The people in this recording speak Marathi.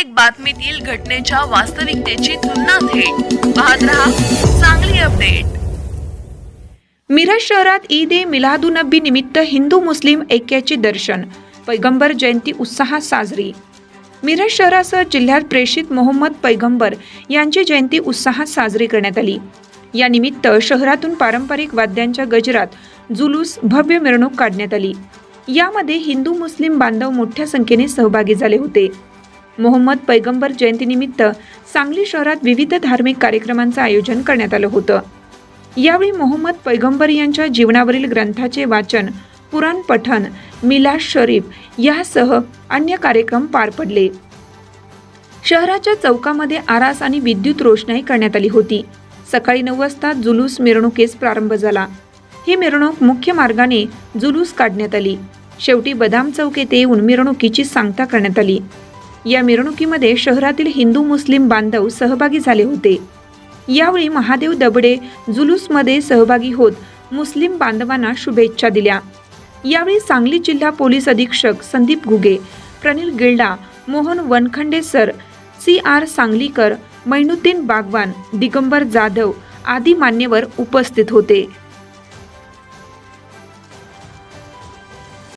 प्रत्येक बातमीतील घटनेच्या वास्तविकतेची तुलना थेट. पाहत रहा चांगली अपडेट. मिरज शहरात ईद ए मिलादुनबी निमित्त हिंदू मुस्लिम ऐक्याचे दर्शन पैगंबर जयंती उत्साहात साजरी. मिरज शहरासह जिल्ह्यात प्रेषित मोहम्मद पैगंबर यांची जयंती उत्साहात साजरी करण्यात आली. या निमित्त शहरातून पारंपरिक वाद्यांच्या गजरात जुलूस भव्य मिरवणूक काढण्यात आली. यामध्ये हिंदू मुस्लिम बांधव मोठ्या संख्येने सहभागी झाले होते. मोहम्मद पैगंबर जयंतीनिमित्त सांगली शहरात विविध धार्मिक कार्यक्रमांचं आयोजन करण्यात आलं होतं. यावेळी मोहम्मद पैगंबर यांच्या जीवनावरील ग्रंथाचे वाचन पुराण पठण मिलाद शरीफ यासह अन्य कार्यक्रम पार पडले. शहराच्या चौकामध्ये आरास आणि विद्युत रोषणाई करण्यात आली होती. सकाळी नऊ वाजता जुलूस मिरवणुकीस प्रारंभ झाला. ही मिरवणूक मुख्य मार्गाने जुलूस काढण्यात आली. शेवटी बदाम चौक येथे येऊन मिरवणुकीची सांगता करण्यात आली. या मिरवणुकीमध्ये शहरातील हिंदू मुस्लिम बांधव सहभागी झाले होते. यावेळी महादेव दबडे जुलूसमध्ये सहभागी होत मुस्लिम बांधवांना शुभेच्छा दिल्या. यावेळी सांगली जिल्हा पोलीस अधीक्षक Sandeep Ghuge Pranil Gilda Mohan Wankhede sir C R Sanglikar Mainuddin Bagwan Digambar Jadhav आदी मान्यवर उपस्थित होते.